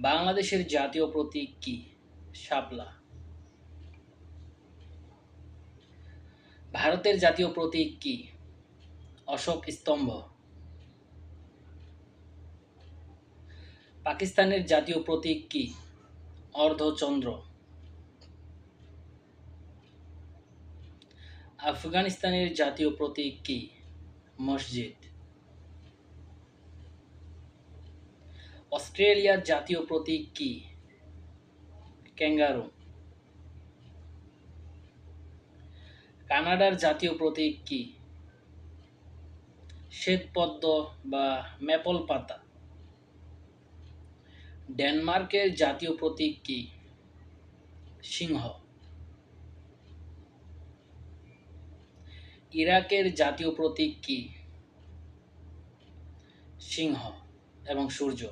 বাংলাদেশের জাতীয় প্রতীক কি? শাপলা। ভারতের জাতীয় প্রতীক কি? অশোক স্তম্ভ। পাকিস্তানের জাতীয় প্রতীক কি? অর্ধচন্দ্র। আফগানিস্তানের জাতীয় প্রতীক কি? মসজিদ। অস্ট্রেলিয়ার জাতীয় প্রতীক কি? ক্যাঙ্গারু। কানাডার জাতীয় প্রতীক কি? শ্বেতপদ্ম বা ম্যাপল পাতা। ডেনমার্কের জাতীয় প্রতীক কি? সিংহ। ইরাকের জাতীয় প্রতীক কি? সিংহ এবং সূর্য।